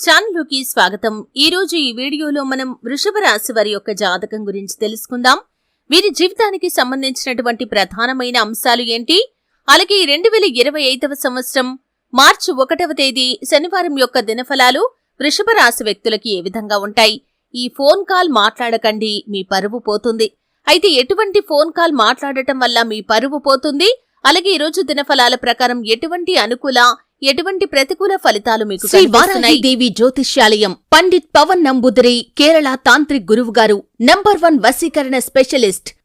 ఛానల్లోకి స్వాగతం. ఈ రోజు ఈ వీడియోలో మనం వృషభ రాశి వారి యొక్క జాతకం గురించి తెలుసుకుందాం. వీరి జీవితానికి సంబంధించినటువంటి ప్రధానమైన అంశాలు ఏంటి? అలాగే ఈ రెండు వేల ఇరవై ఐదవ సంవత్సరం మార్చి ఒకటవ తేదీ శనివారం యొక్క దినఫలాలు వృషభ రాశి వ్యక్తులకి ఏ విధంగా ఉంటాయి? ఈ ఫోన్ కాల్ మాట్లాడకండి మీ పరువు పోతుంది. అయితే ఎటువంటి ఫోన్ కాల్ మాట్లాడటం వల్ల మీ పరువు పోతుంది? అలాగే ఈ రోజు దినఫలాల ప్రకారం ఎటువంటి అనుకూల ఎటువంటి ప్రతికూల ఫలితాలు మీకు శ్రీ? దేవి జ్యోతిష్యాలయం పండిత్ పవన్ నంబుదిరి కేరళ తాంత్రిక్ గురువు గారు నంబర్ వన్ వశీకరణ స్పెషలిస్ట్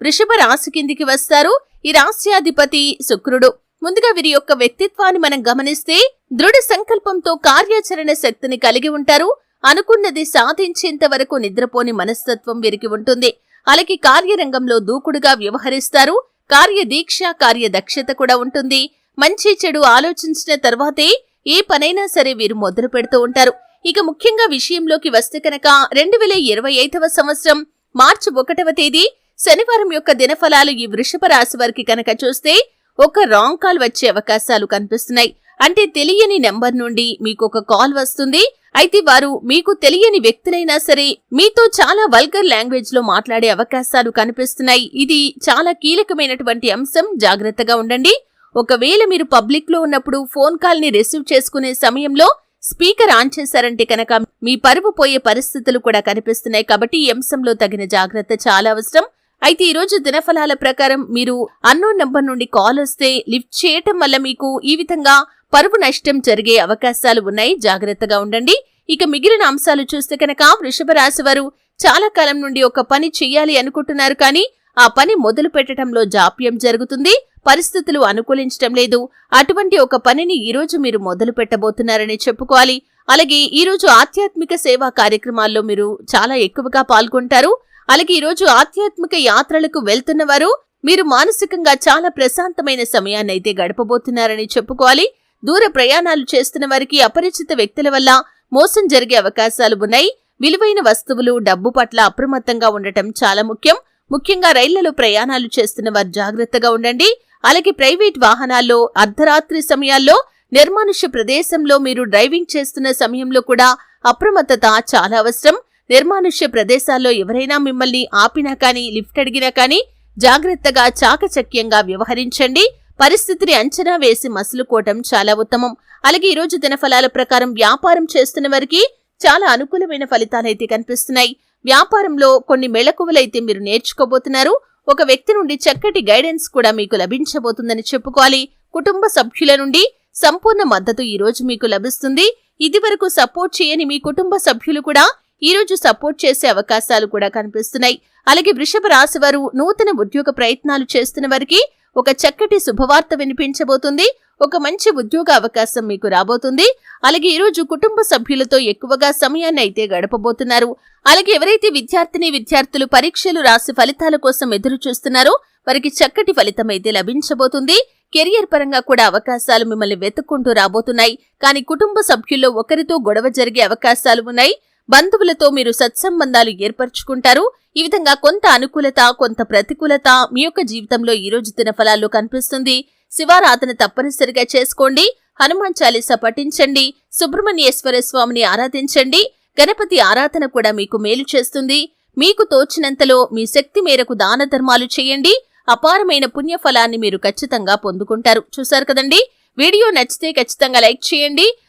వృషభ రాశి కిందికి వస్తారు. ఈ రాశ్యాధిపతి శుక్రుడు. ముందుగా వీరి యొక్క వ్యక్తిత్వాన్ని మనం గమనిస్తే దృఢ సంకల్పంతో కార్యాచరణ శక్తిని కలిగి ఉంటారు. అనుకున్నది సాధించేంత వరకు నిద్రపోని మనస్తత్వం వీరికి ఉంటుంది. అలాగే కార్యరంగంలో దూకుడుగా వ్యవహరిస్తారు. కార్యదీక్ష కార్యదక్షత కూడా ఉంటుంది. మంచి చెడు ఆలోచించిన తర్వాతే ఏ పనైనా సరే వీరు మొదలు పెడుతూ ఉంటారు. ఇక ముఖ్యంగా విషయంలోకి వస్తే కనుక రెండు వేల ఇరవై ఐదవ సంవత్సరం మార్చి ఒకటవ తేదీ శనివారం యొక్క దినఫలాలు ఈ వృషభ రాశి వారికి కనుక చూస్తే ఒక రాంగ్ కాల్ వచ్చే అవకాశాలు కనిపిస్తున్నాయి. అంటే తెలియని నెంబర్ నుండి మీకు ఒక కాల్ వస్తుంది. అయితే వారు మీకు తెలియని వ్యక్తులైనా సరే మీతో చాలా వల్గర్ లాంగ్వేజ్లో మాట్లాడే అవకాశాలు కనిపిస్తున్నాయి. ఇది చాలా కీలకమైనటువంటి అంశం. జాగ్రత్తగా ఉండండి. ఒకవేళ మీరు పబ్లిక్లో ఉన్నప్పుడు ఫోన్ కాల్ని రిసీవ్ చేసుకునే సమయంలో స్పీకర్ ఆన్ చేశారంటే కనుక మీ పరువు పోయే పరిస్థితులు కూడా కనిపిస్తున్నాయి. కాబట్టి ఈ అంశంలో తగిన జాగ్రత్త చాలా అవసరం. అయితే ఈ రోజు దినఫలాల ప్రకారం మీరు అన్నోన్ నంబర్ నుండి కాల్ వస్తే లిఫ్ట్ చేయటం వల్ల మీకు ఈ విధంగా పరువు నష్టం జరిగే అవకాశాలు ఉన్నాయి. జాగ్రత్తగా ఉండండి. ఇక మిగిలిన అంశాలు చూస్తే కనుక వృషభ రాశి వారు చాలా కాలం నుండి ఒక పని చెయ్యాలి అనుకుంటున్నారు కానీ ఆ పని మొదలు పెట్టడంలో జాప్యం జరుగుతుంది. పరిస్థితులు అనుకూలించటం లేదు. అటువంటి ఒక పనిని ఈరోజు మీరు మొదలు పెట్టబోతున్నారని చెప్పుకోవాలి. అలాగే ఈరోజు ఆధ్యాత్మిక సేవా కార్యక్రమాల్లో మీరు చాలా ఎక్కువగా పాల్గొంటారు. అలాగే ఈరోజు ఆధ్యాత్మిక యాత్రలకు వెళ్తున్న వారు మీరు మానసికంగా చాలా ప్రశాంతమైన సమయాన్ని అయితే గడపబోతున్నారని చెప్పుకోవాలి. దూర ప్రయాణాలు చేస్తున్న వారికి అపరిచిత వ్యక్తుల వల్ల మోసం జరిగే అవకాశాలు ఉన్నాయి. విలువైన వస్తువులు డబ్బు పట్ల అప్రమత్తంగా ఉండటం చాలా ముఖ్యం. ముఖ్యంగా రైళ్ళలో ప్రయాణాలు చేస్తున్న వారు జాగ్రత్తగా ఉండండి. అలాగే ప్రైవేట్ వాహనాల్లో అర్ధరాత్రి సమయాల్లో నిర్మానుష్య ప్రదేశంలో మీరు డ్రైవింగ్ చేస్తున్న సమయంలో కూడా అప్రమత్తత చాలా అవసరం. నిర్మానుష్య ప్రదేశాల్లో ఎవరైనా మిమ్మల్ని ఆపినా కానీ లిఫ్ట్ అడిగినా కానీ జాగ్రత్తగా చాకచక్యంగా వ్యవహరించండి. పరిస్థితిని అంచనా వేసి మసులుకోవటం చాలా ఉత్తమం. అలాగే ఈరోజు దినఫలాల ప్రకారం వ్యాపారం చేస్తున్న వారికి చాలా అనుకూలమైన ఫలితాలైతే కనిపిస్తున్నాయి. వ్యాపారంలో కొన్ని మెళకువలైతే మీరు నేర్చుకోబోతున్నారు. ఒక వ్యక్తి నుండి చక్కటి గైడెన్స్ కూడా మీకు లభించబోతుందని చెప్పుకోవాలి. కుటుంబ సభ్యుల నుండి సంపూర్ణ మద్దతు ఈరోజు మీకు లభిస్తుంది. ఇది వరకు సపోర్ట్ చేయని మీ కుటుంబ సభ్యులు కూడా ఈ రోజు సపోర్ట్ చేసే అవకాశాలు కూడా కనిపిస్తున్నాయి. అలాగే వృషభ రాశి వారు నూతన ఉద్యోగ ప్రయత్నాలు చేస్తున్న వారికి ఒక చక్కటి శుభవార్త వినిపించబోతుంది. ఒక మంచి ఉద్యోగ అవకాశం మీకు రాబోతుంది. అలాగే ఈరోజు కుటుంబ సభ్యులతో ఎక్కువగా సమయాన్ని అయితే గడపబోతున్నారు. అలాగే ఎవరైతే విద్యార్థిని విద్యార్థులు పరీక్షలు రాసి ఫలితాల కోసం ఎదురు చూస్తున్నారో వారికి చక్కటి ఫలితం అయితే లభించబోతుంది. కెరియర్ పరంగా కూడా అవకాశాలు మిమ్మల్ని వెతుక్కుంటూ రాబోతున్నాయి. కానీ కుటుంబ సభ్యుల్లో ఒకరితో గొడవ జరిగే అవకాశాలు ఉన్నాయి. బంధువులతో మీరు సత్సంబంధాలు ఏర్పరచుకుంటారు. ఈ విధంగా కొంత అనుకూలత కొంత ప్రతికూలత మీ యొక్క జీవితంలో ఈ రోజు దినఫలాల్లో కనిపిస్తుంది. శివారాధన తప్పనిసరిగా చేసుకోండి. హనుమాన్ చాలీస పఠించండి. సుబ్రహ్మణ్యేశ్వర స్వామిని ఆరాధించండి. గణపతి ఆరాధన కూడా మీకు మేలు చేస్తుంది. మీకు తోచినంతలో మీ శక్తి మేరకు దాన ధర్మాలు చేయండి. అపారమైన పుణ్యఫలాన్ని మీరు ఖచ్చితంగా పొందుకుంటారు. చూశారు కదండి? వీడియో నచ్చితే ఖచ్చితంగా లైక్ చేయండి.